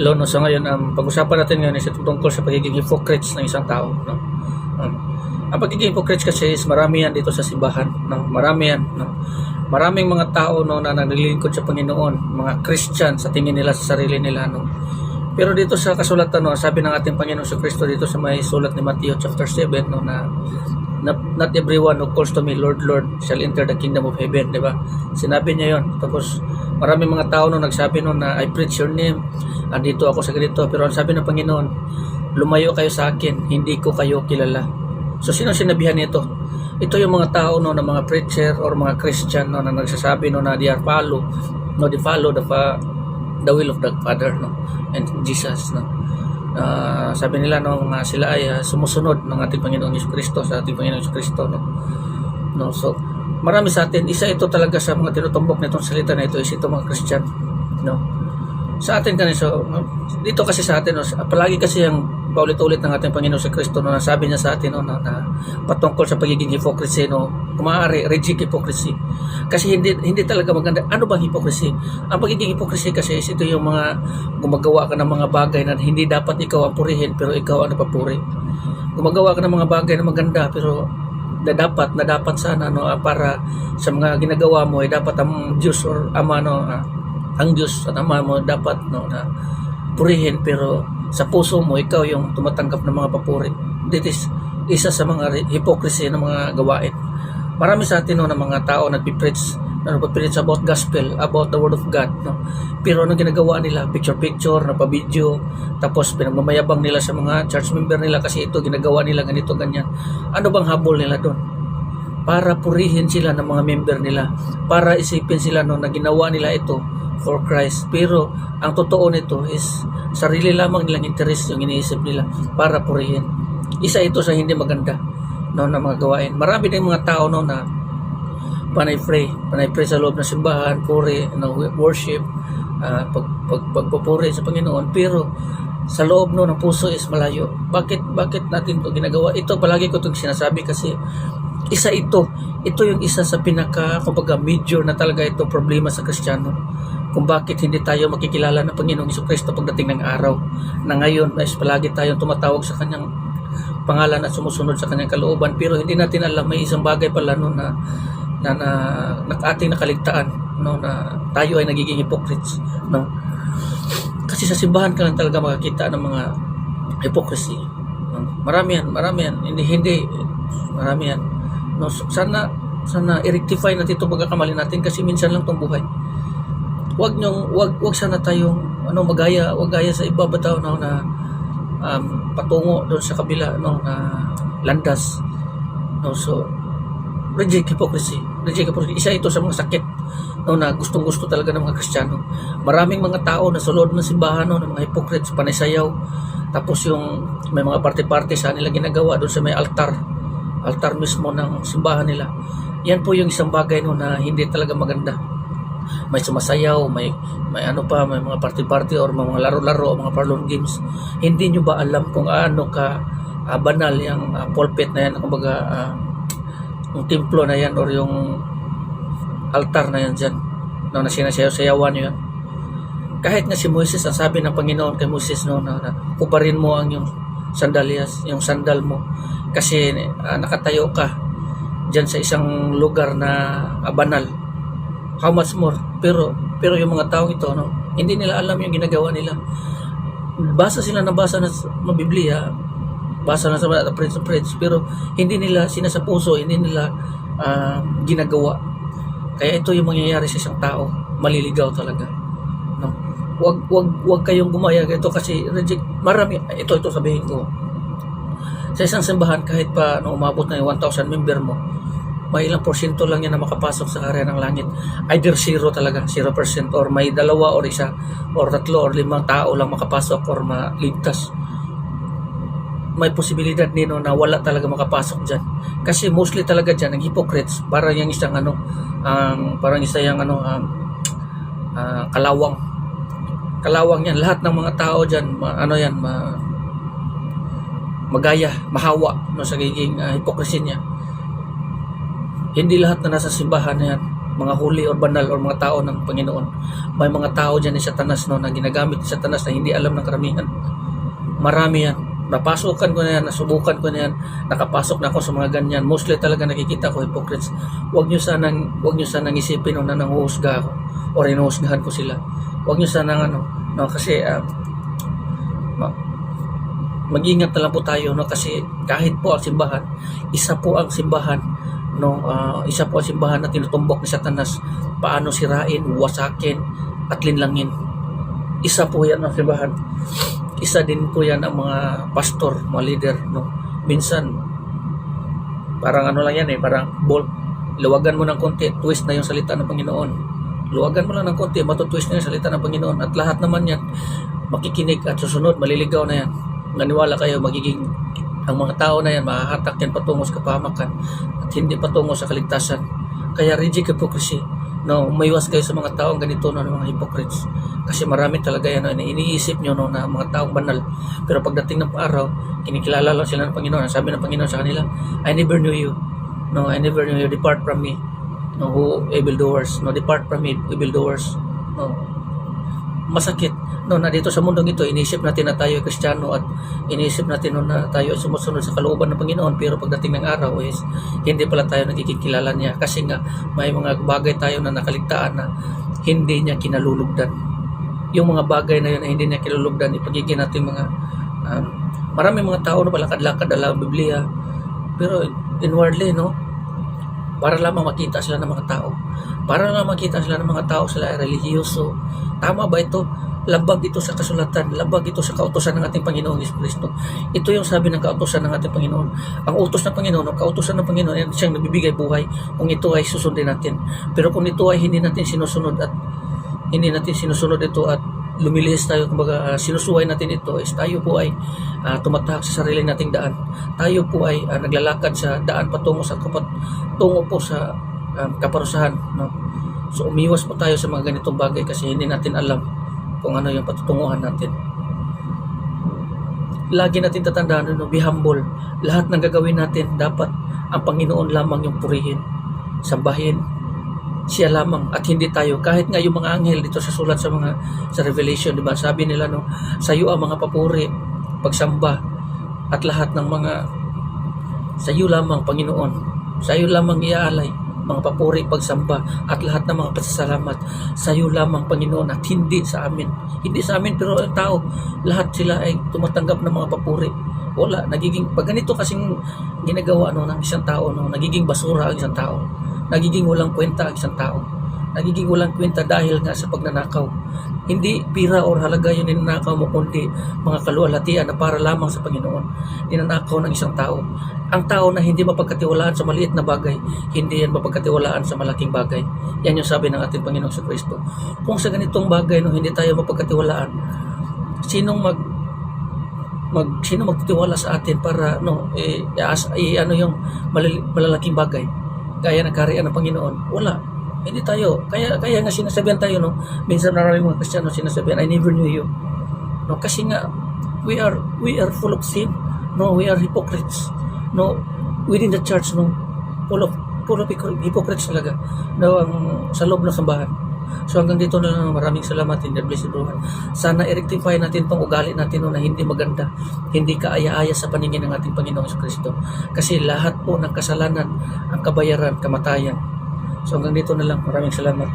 Lo, no, so ngayon, um, pag-usapan natin ngayon is ito tungkol sa pagiging hypocrites ng isang tao. No? Um, ang pagiging hypocrites kasi is marami yan dito sa simbahan. No? Marami yan. No? Maraming mga tao no, na naglilingkod sa Panginoon, mga Christian sa tingin nila sa sarili nila. No? Pero dito sa kasulatan, no, sabi ng ating Panginoon sa Kristo dito sa may sulat ni Matthew chapter 7, no, na not, not everyone who calls to me Lord, Lord shall enter the kingdom of heaven, di ba? Sinabi niya yon. Tapos maraming mga tao no nagsabi no na I preach your name, andito ako sa ganito. Pero ang sabi ng Panginoon, lumayo kayo sa akin, hindi ko kayo kilala. So sino sinabihan nito? Ito yung mga tao no na mga preacher or mga Christian no na nagsasabi no na they are follow, no they follow the the will of the Father no and Jesus no. Ah, sabi nila no nga sila ay ah, sumusunod ng ating Panginoong Yesus Kristo sa ating Panginoong Yesus Kristo no. No, so marami sa atin isa ito talaga sa mga tinutumbok nitong salita na ito is ito mga Christian no. Sa atin kasi so dito kasi sa atin no, palagi kasi ang paulit-ulit ng ating Panginoon sa Kristo no, nasabi niya sa atin no, na, na patungkol sa pagiging hypocrisy no, kung maaari reject hypocrisy. Kasi hindi hindi talaga maganda. Ano bang hypocrisy? Ang pagiging hypocrisy kasi is ito yung mga gumagawa ka ng mga bagay na hindi dapat ikaw ang purihin pero ikaw ang napapuri. Gumagawa ka ng mga bagay na maganda pero na dapat na dapat sana no ah, para sa mga ginagawa mo ay dapat ang Diyos or ama no ah, ang Diyos at ama mo dapat no na purihin pero sa puso mo ikaw yung tumatanggap ng mga papuri. This is isa sa mga hypocrisy ng mga gawain. Marami sa atin no, ng mga tao nagpipreach na nagpipreach about gospel, about the word of God. No? Pero ano ginagawa nila? Picture-picture, napabideo, tapos pinagmamayabang nila sa mga church member nila kasi ito ginagawa nila ganito, ganyan. Ano bang habol nila doon? Para purihin sila ng mga member nila. Para isipin sila no, na ginawa nila ito for Christ. Pero ang totoo nito is sarili lamang nilang interest yung iniisip nila para purihin. Isa ito sa hindi maganda no, na mga gawain. Marami din mga tao no, na panay pray, panay pray sa loob ng simbahan, puri, no, worship, ah, pag, pag, pagpupuri sa Panginoon. Pero sa loob no, ng puso is malayo. Bakit, bakit natin to ginagawa? Ito palagi ko itong sinasabi kasi isa ito. Ito yung isa sa pinaka, kumbaga, major na talaga ito problema sa Kristiyano. Kung bakit hindi tayo makikilala ng Panginoong Iso Kristo pagdating ng araw na ngayon is palagi tayong tumatawag sa kanyang pangalan at sumusunod sa kanyang kalooban pero hindi natin alam may isang bagay pala no na na, na, na ating nakaligtaan no na tayo ay nagiging hypocrites no kasi sa simbahan ka lang talaga makakita ng mga hypocrisy no? marami yan marami yan hindi hindi marami yan no sana sana i-rectify natin itong pagkakamali natin kasi minsan lang itong buhay. Wag nyong wag wag sana tayong ano magaya wag gaya sa iba bataw na na um, patungo doon sa kabila no na landas. No so reject hypocrisy. Reject hypocrisy. Isa ito sa mga sakit no na gustong gusto talaga ng mga Kristiyano. Maraming mga tao na sa loob ng simbahan no ng mga hypocrites panisayaw. Tapos yung may mga parte-parte sa nila ginagawa doon sa may altar altar mismo ng simbahan nila yan po yung isang bagay no na hindi talaga maganda may sumasayaw, may may ano pa, may mga party-party or mga laro-laro, mga parlor games. Hindi nyo ba alam kung ano ka ah, banal yung ah, pulpit na yan, kumbaga ah, yung templo na yan or yung altar na yan dyan no, na sinasayaw-sayawan nyo yan. Kahit nga si Moises, ang sabi ng Panginoon kay Moises no, na, na kubarin mo ang yung sandalias, yung sandal mo. Kasi ah, nakatayo ka dyan sa isang lugar na ah, banal. How much more? Pero pero yung mga taong ito no hindi nila alam yung ginagawa nila. Basa sila na basa mga Biblia basa na sa mga Prince of Prince pero hindi nila sinasapuso hindi nila ah, ginagawa. Kaya ito yung mangyayari sa isang tao maliligaw talaga no? Wag wag wag kayong gumaya ito kasi reject marami ito ito sabihin ko sa isang simbahan kahit pa no, umabot na yung 1,000 member mo may ilang porsyento lang yan na makapasok sa area ng langit. Either zero talaga, 0% or may dalawa or isa or tatlo or limang tao lang makapasok or maligtas. May posibilidad nino na wala talaga makapasok dyan. Kasi mostly talaga dyan, ang hypocrites, parang yung isang ano, ang parang isa yung ano, um, ah, kalawang. Kalawang yan. Lahat ng mga tao dyan, ma- ano yan, ma, magaya, mahawa no, sa giging uh, hypocrisy niya hindi lahat na nasa simbahan na yan mga huli or banal or mga tao ng Panginoon. May mga tao dyan ni Satanas no, na ginagamit ni Satanas na hindi alam ng karamihan. Marami yan. Napasukan ko na yan, nasubukan ko na yan, nakapasok na ako sa mga ganyan. Mostly talaga nakikita ko hypocrites. Huwag nyo sanang, huwag nyo sanang isipin no, na nanguhusga ako o rinuhusgahan ko sila. Huwag nyo sanang ano, no, kasi ma- mag-ingat na lang po tayo no? Kasi kahit po ang simbahan isa po ang simbahan no? Ah, isa po ang simbahan na tinutumbok ni Satanas. Paano sirain wasakin at linlangin. Isa po yan ang simbahan. Isa din po yan ang mga pastor mga leader no? Minsan parang ano lang yan eh parang ball luwagan mo ng konti twist na yung salita ng Panginoon. Luwagan mo lang ng konti matutwist na yung salita ng Panginoon. At lahat naman yan makikinig at susunod maliligaw na yan naniwala kayo magiging ang mga tao na yan mahahatak yan patungo sa kapahamakan at hindi patungo sa kaligtasan. Kaya reject hypocrisy no umaywas kayo sa mga taong ganito no, mga hypocrites. Kasi marami talaga yan no, iniisip nyo no, na mga taong banal. Pero pagdating ng araw kinikilala lang sila ng Panginoon. Ang sabi ng Panginoon sa kanila I never knew you. No I never knew you. Depart from me no who evil doers. No depart from me evil doers. No. Masakit no na dito sa mundong ito inisip natin na tayo ay kristyano at inisip natin no, na tayo ay sumusunod sa kalooban ng Panginoon. Pero pagdating ng araw is hindi pala tayo nagkikilala niya. Kasi nga may mga bagay tayo na nakaligtaan na hindi niya kinalulugdan. Yung mga bagay na yun na hindi niya kinalulugdan ipagiging natin mga um, marami mga tao na palakad-lakad ala ang Biblia. Pero inwardly no para lamang makita sila ng mga tao. Para lang makita sila ng mga tao sila ay relihiyoso tama ba ito labag ito sa kasulatan, labag ito sa kautosan ng ating Panginoon Yesus Kristo. Ito yung sabi ng kautosan ng ating Panginoon. Ang utos ng Panginoon, ang kautosan ng Panginoon, yan siyang nagbibigay buhay kung ito ay susundin natin. Pero kung ito ay hindi natin sinusunod at hindi natin sinusunod ito at lumilihis tayo, kumbaga uh, sinusuway natin ito is tayo po ay uh, tumatahak sa sarili nating daan. Tayo po ay uh, naglalakad sa daan patungo sa kapat, tungo po sa um, kaparusahan. No? So umiwas po tayo sa mga ganitong bagay kasi hindi natin alam kung ano yung patutunguhan natin. Lagi natin tatandaan, no, be humble. Lahat ng gagawin natin, dapat ang Panginoon lamang yung purihin, sambahin, siya lamang at hindi tayo. Kahit nga yung mga anghel dito sa sulat sa mga sa Revelation, di ba? Sabi nila no, sa iyo ang mga papuri, pagsamba at lahat ng mga sa iyo lamang Panginoon. Sa iyo lamang iaalay mga papuri, pagsamba at lahat ng mga pasasalamat sa iyo lamang Panginoon at hindi sa amin. Hindi sa amin pero ang tao, lahat sila ay tumatanggap ng mga papuri. Wala, nagiging, pag ganito kasing ginagawa no, ng isang tao, no, nagiging basura ang isang tao. Nagiging walang kwenta ang isang tao. Nagiging walang kwenta dahil nga sa pagnanakaw. Hindi pira or halaga yung ninanakaw mo, kundi mga kaluwalhatian na para lamang sa Panginoon. Ninanakaw ng isang tao. Ang tao na hindi mapagkatiwalaan sa maliit na bagay, hindi yan mapagkatiwalaan sa malaking bagay. Yan yung sabi ng ating Panginoong sa Kristo. Kung sa ganitong bagay, no, hindi tayo mapagkatiwalaan, sinong mag mag sino magtitiwala sa atin para no eh, as, eh ano yung malalaking bagay gaya ng kaharian ng Panginoon wala hindi tayo. Kaya kaya nga sinasabihan tayo no? Minsan maraming mga Kristiyano sinasabihan I never knew you. No kasi nga we are we are full of sin. No we are hypocrites. No within the church no? Full of full of hypocrites talaga. No ang sa loob ng sambahan. So hanggang dito na lang. Maraming salamat in the blessed Lord sana i-rectify natin tong ugali natin no, na hindi maganda hindi kaaya-aya sa paningin ng ating Panginoong Kristo kasi lahat po ng kasalanan ang kabayaran kamatayan so hanggang dito na lang. Maraming salamat